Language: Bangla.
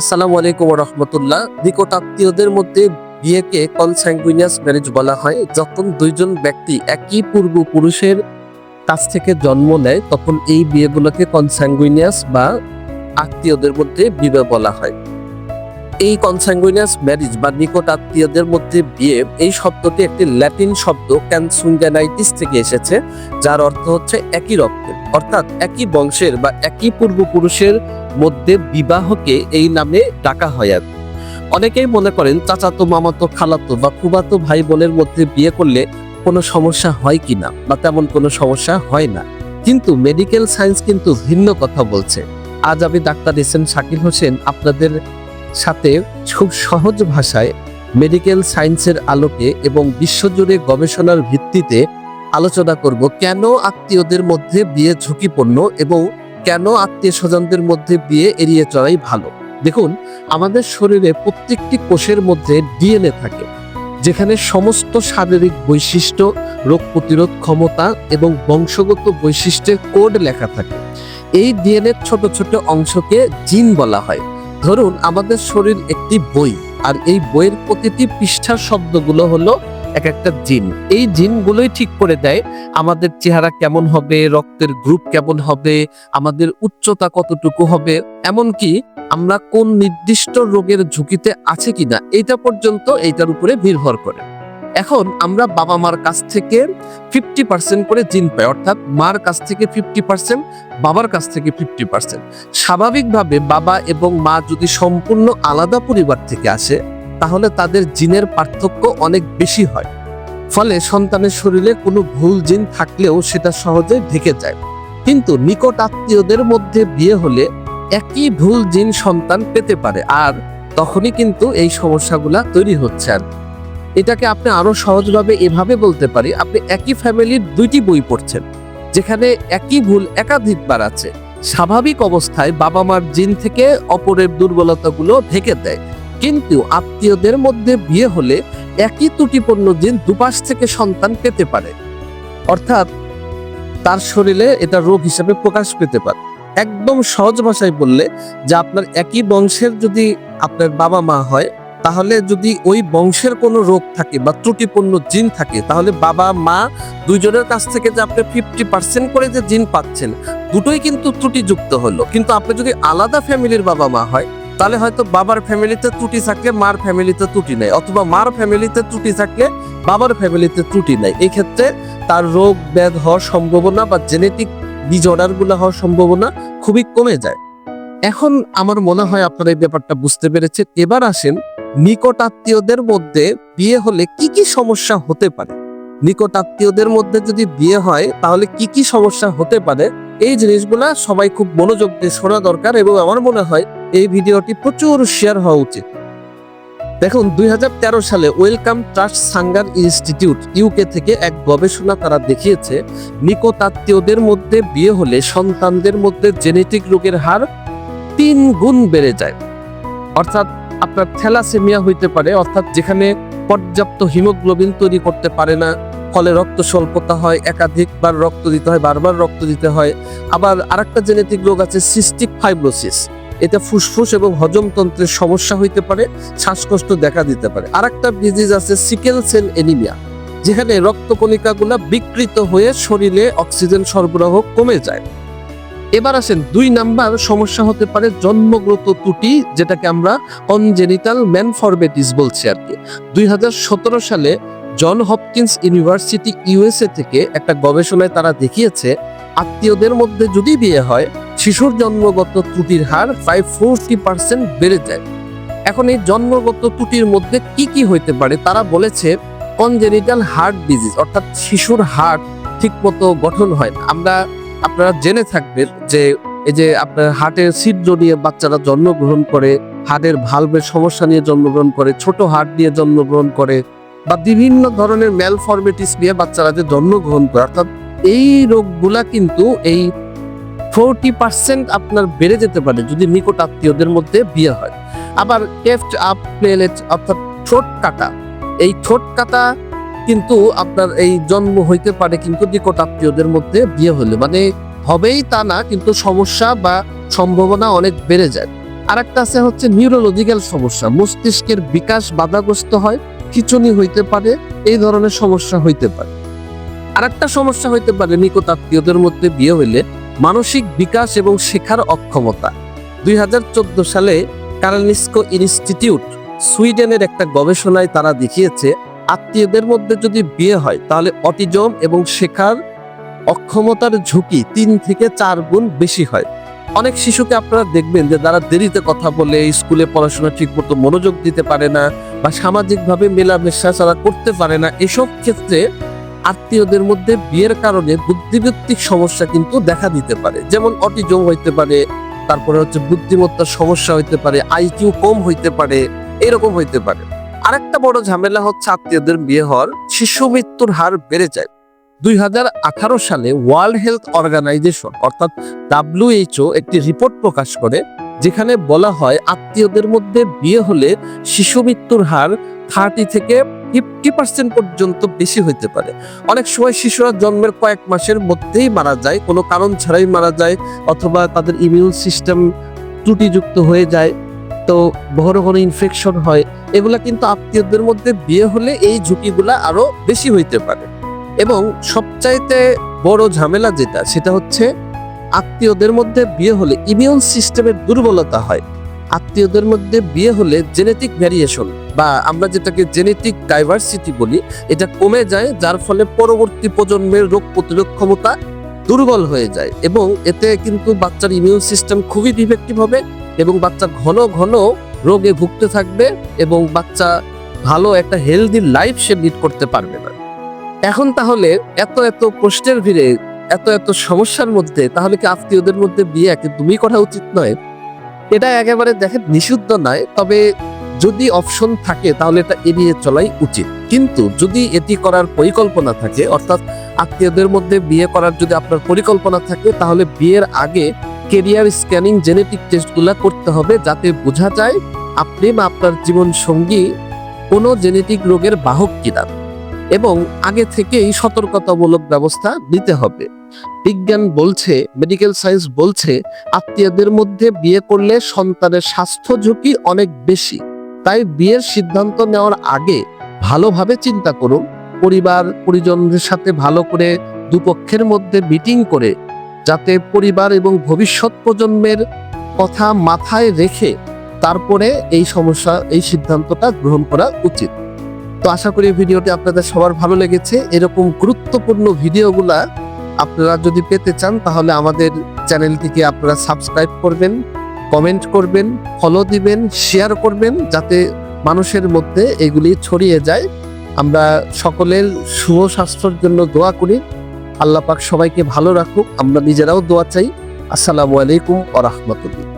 আসসালামু আলাইকুম রহমতুল্লাহ। নিকট আত্মীয়দের মধ্যে বিয়েকে কনস্যাঙ্গুইনিয়াস ম্যারেজ বলা হয়। যখন দুইজন ব্যক্তি একই পূর্বপুরুষের কাছ থেকে জন্ম নেয়, তখন এই বিয়েগুলোকে কনস্যাঙ্গুইনিয়াস বা আত্মীয়দের মধ্যে বিবাহ বলা হয়। এই কনস্যাঙ্গুইনিয়াস ম্যারেজ বা নিকট আত্মীয়দের মধ্যে বিয়ে, এই শব্দটি একটি ল্যাটিন শব্দ ক্যানসুঙ্গানাইটিস থেকে এসেছে, যার অর্থ হচ্ছে একই রক্তের। অর্থাৎ একই বংশের বা একই পূর্বপুরুষের মধ্যে বিবাহকে এই নামে ডাকা হয় অনেকেই মনে করেন চাচাতো, মামাতো, খালাতো বা ফুবাতো ভাই বোনের মধ্যে বিয়ে করলে কোনো সমস্যা হয় কিনা বা তেমন কোনো সমস্যা হয় না। কিন্তু মেডিকেল সায়েন্স কিন্তু ভিন্ন কথা বলছে। আজ আমি ডাক্তার এস শাকিল হোসেন আপনাদের সাথে খুব সহজ ভাষায় মেডিকেল সায়েন্সের আলোকে এবং বিশ্বজুড়ে গবেষণার ভিত্তিতে আলোচনা করব কেন আত্মীয়দের মধ্যে বিয়ে ঝুঁকিপূর্ণ এবং কেন আত্মীয় স্বজনদের মধ্যে বিয়ে এড়িয়ে চলাই ভালো? দেখুন, আমাদের শরীরে প্রত্যেকটি কোষের মধ্যে ডিএনএ থাকে, যেখানে সমস্ত শারীরিক বৈশিষ্ট্য, রোগ প্রতিরোধ ক্ষমতা এবং বংশগত বৈশিষ্ট্যের কোড লেখা থাকে। এই ডিএনএ ছোট ছোট অংশকে জিন বলা হয়। ধরুন, আমাদের শরীর একটি বই, আর এই বইয়ের প্রতিটি পৃষ্ঠার শব্দগুলো হলো এক একটা জিন। এই জিনগুলোই ঠিক করে দেয় আমাদের চেহারা কেমন হবে, রক্তের গ্রুপ কেমন হবে, আমাদের উচ্চতা কতটুকু হবে। এমনকি আমরা কোন নির্দিষ্ট রোগের ঝুঁকিতে আছে কিনা এটা পর্যন্ত এইটার উপরে নির্ভর করে। এখন আমরা বাবা মার কাছ থেকে ফিফটি পার্সেন্ট করে জিন পাই, অর্থাৎ মার কাছ থেকে ফিফটি পার্সেন্ট বাবার কাছ থেকে ফিফটি পার্সেন্ট স্বাভাবিকভাবে বাবা এবং মা যদি সম্পূর্ণ আলাদা পরিবার থেকে আসে তাহলে তাদের জিনের পার্থক্য অনেক বেশি হয়। ফলে সন্তানের শরীরে কোনো ভুল জিন থাকলেও সেটা সহজে ঢেকে যায়। কিন্তু নিকট আত্মীয়দের মধ্যে বিয়ে হলে একই ভুল জিন সন্তান পেতে পারে আর তখনই কিন্তু এই সমস্যাগুলা তৈরি হচ্ছে আর এটাকে আপনি আরও সহজভাবে এভাবে বলতে পারি, আপনি একই ফ্যামিলির দুইটি বই পড়ছেন, যেখানে একই ভুল একাধিকবার আছে। স্বাভাবিক অবস্থায় বাবা মার জিন থেকে অপরের দুর্বলতাগুলো ঢেকে দেয়। কিন্তু আত্মীয়দের মধ্যে বিয়ে হলে একই ত্রুটিপূর্ণ জিন দুপাশ থেকে সন্তান পেতে পারে। অর্থাৎ তার শরীরে এটা রোগ হিসেবে প্রকাশ পেতে পারে। একদম সহজ ভাষায় বললে যে আপনার একই বংশের যদি আপনার বাবা মা হয়, তাহলে যদি ওই বংশের কোনো রোগ থাকে বা ত্রুটিপূর্ণ জিন থাকে, তাহলে বাবা মা দুইজনের কাছ থেকে যে আপনি ফিফটি পার্সেন্ট করে যে জিন পাচ্ছেন, দুটোই কিন্তু ত্রুটিযুক্ত হলো। কিন্তু আপনি যদি আলাদা ফ্যামিলির বাবা মা হয় তাহলে হয়তো বাবার ফ্যামিলিতে ত্রুটি থাকলে মার ফ্যামিলিতে ত্রুটি নেই, অথবা মার ফ্যামিলিতে ত্রুটি থাকলে বাবার ফ্যামিলিতে ত্রুটি নেই। এই ক্ষেত্রে তার রোগ, ব্যাধ হওয়ার সম্ভাবনা বা জেনেটিক ডিজঅর্ডারগুলো হওয়ার সম্ভাবনা খুবই কমে যায়। এখন আমার মনে হয় আপনারা এই ব্যাপারটা বুঝতে পেরেছেন। এবার আসেন নিকট আত্মীয়দের মধ্যে বিয়ে হলে কি কি সমস্যা হতে পারে? নিকট আত্মীয়দের মধ্যে যদি বিয়ে হয়, তাহলে কি কি সমস্যা হতে পারে? এই জিনিসগুলা সবাই খুব মনোযোগ দিয়ে শোনা দরকার এবং আমার মনে হয় এই ভিডিওটি প্রচুর শেয়ার হওয়া উচিত। দেখুন, দুই হাজার তেরো সালে Wellcome Trust Sanger Institute UK থেকে এক গবেষণা তারা দেখিয়েছে নিকট আত্মীয়দের মধ্যে বিয়ে হলে সন্তানদের মধ্যে জেনেটিক রোগের হার তিন গুণ বেড়ে যায়। অর্থাৎ আপনার থ্যালাসেমিয়া হইতে পারে, অর্থাৎ যেখানে পর্যাপ্ত হিমোগ্লোবিন তৈরি করতে পারে না ফলে রক্ত স্বল্পতা হয়, একাধিকবার রক্ত দিতে হয়, বারবার রক্ত দিতে হয়। আবার আরেকটা জেনেটিক রোগ আছে সিস্টিক ফাইব্রোসিস। এটা ফুসফুস এবং হজমতন্ত্রের সমস্যা হইতে পারে, শ্বাসকষ্ট দেখা দিতে পারে। আরেকটা ডিজিজ আছে সিকেল সেল এনিমিয়া যেখানে রক্তকণিকাগুলা বিকৃত হয়ে শরীরে অক্সিজেন সরবরাহ কমে যায়। এবার আসেন দুই নাম্বার সমস্যা হতে পারে জন্মগত ত্রুটি, যেটাকে আমরা কনজেনিটাল ম্যানফরবেটিস বলছি আর কি। দুই হাজার সতেরো সালে জন হপকিন্স ইউনিভার্সিটি, ইউএসএ থেকে একটা গবেষণায় তারা দেখিয়েছে, আত্মীয়দের মধ্যে যদি বিয়ে হয়, শিশুর জন্মগত ত্রুটির হার প্রায় ফোরটি পার্সেন্ট বেড়ে যায়। এখন এই জন্মগত ত্রুটির মধ্যে কি কি হইতে পারে তারা বলেছে কনজেনিটাল হার্ট ডিজিজ অর্থাৎ শিশুর হার্ট ঠিকমতো গঠন হয় না। আমরা, আপনারা জেনে থাকবেন যে এই যে আপনার হার্টের ছিদ্র নিয়ে বাচ্চারা জন্মগ্রহণ করে হার্টের ভালভের সমস্যা নিয়ে জন্মগ্রহণ করে, ছোট হার্ট নিয়ে জন্মগ্রহণ করে বা বিভিন্ন ধরনের ম্যালফরমেটিস নিয়ে বাচ্চারা যে জন্মগ্রহণ করে, অর্থাৎ এই রোগগুলা কিন্তু এই ফোরটি পার্সেন্ট আপনার বেড়ে যেতে পারে যদি নিকট আত্মীয়দের মধ্যে বিয়ে হয়। আবার টেফট আপ প্লেলেট অর্থাৎ ঠোঁট কাটা, এই ঠোঁট কাটা কিন্তু আপনার এই জন্ম হইতে পারে কিন্তু নিকট আত্মীয়দের মধ্যে বিয়ে হলে। মানে হবেই তা না, কিন্তু সমস্যা বা সম্ভাবনা অনেক বেড়ে যায়। আরেকটা আছে হচ্ছে নিউরোলজিক্যাল সমস্যা, মস্তিষ্কের বিকাশ বাধাগ্রস্ত হয়। খিচুনি হইতে পারে, এই ধরনের সমস্যা হইতে পারে। আরেকটা সমস্যা হইতে পারে নিকট আত্মীয়দের মধ্যে বিয়ে হইলে মানসিক বিকাশ এবং শেখার অক্ষমতা। দুই হাজার চোদ্দ সালে কারানিস্কো ইনস্টিটিউট সুইডেনের একটা গবেষণায় তারা দেখিয়েছে, আত্মীয়দের মধ্যে যদি বিয়ে হয়, তাহলে অটিজম এবং শেখার অক্ষমতার ঝুঁকি তিন থেকে চার গুণ বেশি হয়। অনেক শিশুকে আপনারা দেখবেন যে তারা দেরিতে কথা বলে, স্কুলে পড়াশোনা ঠিক মতো মনোযোগ দিতে পারে না বা সামাজিকভাবে মেলামেশা তারা করতে পারে না। এসব ক্ষেত্রে আত্মীয়দের মধ্যে বিয়ের কারণে বুদ্ধিবৃত্তিক সমস্যা কিন্তু দেখা দিতে পারে। যেমন অটিজম হইতে পারে, তারপরে হচ্ছে বুদ্ধিমত্তার সমস্যা হইতে পারে আইকিউ কম হইতে পারে, এরকম হইতে পারে। আরেকটা বড় ঝামেলা হচ্ছে আত্মীয়দের বিয়ে হওয়ার। শিশু মৃত্যুর হার বেড়ে যায়। দুই হাজার আঠারো সালে ওয়ার্ল্ড হেলথ অর্গানাইজেশন, অর্থাৎ ডাব্লিউএইচও একটি রিপোর্ট প্রকাশ করে, যেখানে বলা হয় আত্মীয়দের মধ্যে বিয়ে হলে শিশু মৃত্যুর হার থার্টি থেকে ফিফটি পার্সেন্ট পর্যন্ত বেশি হইতে পারে। অনেক সময় শিশুরা জন্মের কয়েক মাসের মধ্যেই মারা যায়, কোনো কারণ ছাড়াই মারা যায়, অথবা তাদের ইমিউন সিস্টেম ত্রুটিযুক্ত হয়ে যায়, তো ঘন ঘন ইনফেকশন হয়। এগুলা কিন্তু আত্মীয়দের মধ্যে বিয়ে হলে এই ঝুঁকিগুলা আরও বেশি হইতে পারে। এবং সবচাইতে বড় ঝামেলা যেটা, সেটা হচ্ছে আত্মীয়দের মধ্যে বিয়ে হলে ইমিউন সিস্টেমের দুর্বলতা হয়। আত্মীয়দের মধ্যে বিয়ে হলে জেনেটিক ভ্যারিয়েশন বা আমরা যেটাকে জেনেটিক ডাইভার্সিটি বলি, এটা কমে যায়, যার ফলে পরবর্তী প্রজন্মের রোগ প্রতিরোধ ক্ষমতা দুর্বল হয়ে যায় এবং এতে কিন্তু বাচ্চার ইমিউন সিস্টেম খুবই ডিফেক্টিভ হবে এবং বাচ্চা ঘন ঘন রোগে ভুগতে থাকবে এবং বাচ্চা ভালো একটা হেলদি লাইফ সে লিড করতে পারবে না। এখন তাহলে এত এত প্রশ্নের ভিড়ে, এত এত সমস্যার মধ্যে, তাহলে কি আত্মীয়দের মধ্যে বিয়ে একদমই করা উচিত নয়? এটা একেবারে দেখেন নিষিদ্ধ নয়, তবে যদি অপশন থাকে তাহলে এটা এড়িয়ে চলাই উচিত। কিন্তু যদি এটি করার পরিকল্পনা থাকে, অর্থাৎ আত্মীয়দের মধ্যে বিয়ে করার যদি আপনার পরিকল্পনা থাকে, তাহলে বিয়ের আগে কেরিয়ার স্ক্যানিং জেনেটিক টেস্টগুলো করতে হবে যাতে বোঝা যায় আপনি বা আপনার জীবন সঙ্গী কোনো জেনেটিক রোগের বাহক কিনা। এবং আগে থেকেই সতর্কতামূলক ব্যবস্থা নিতে হবে। বিজ্ঞান বলছে মেডিকেল সায়েন্স বলছে, আত্মীয়দের মধ্যে বিয়ে করলে সন্তানের স্বাস্থ্য ঝুঁকি অনেক বেশি। তাই বিয়ের সিদ্ধান্ত নেওয়ার আগে ভালোভাবে চিন্তা করুন। পরিবার, পরিজনদের সাথে ভালো করে দুপক্ষের মধ্যে মিটিং করে, যাতে পরিবার এবং ভবিষ্যৎ প্রজন্মের কথা মাথায় রেখে তারপরে এই সমস্যা, এই সিদ্ধান্তটা গ্রহণ করা উচিত। তো আশা করি ভিডিওটি আপনাদের সবার ভালো লেগেছে। এরকম গুরুত্বপূর্ণ ভিডিওগুলা আপনারা যদি পেতে চান, তাহলে আমাদের চ্যানেলটিকে আপনারা সাবস্ক্রাইব করবেন, কমেন্ট করবেন, ফলো দিবেন, শেয়ার করবেন, যাতে মানুষের মধ্যে এগুলি ছড়িয়ে যায়। আমরা সকলের শুভ স্বাস্থ্যের জন্য দোয়া করি। আল্লাহ পাক সবাইকে ভালো রাখুক। আমরা নিজেরাও দোয়া চাই। আসসালামু আলাইকুম ওয়া রাহমাতুল্লাহ।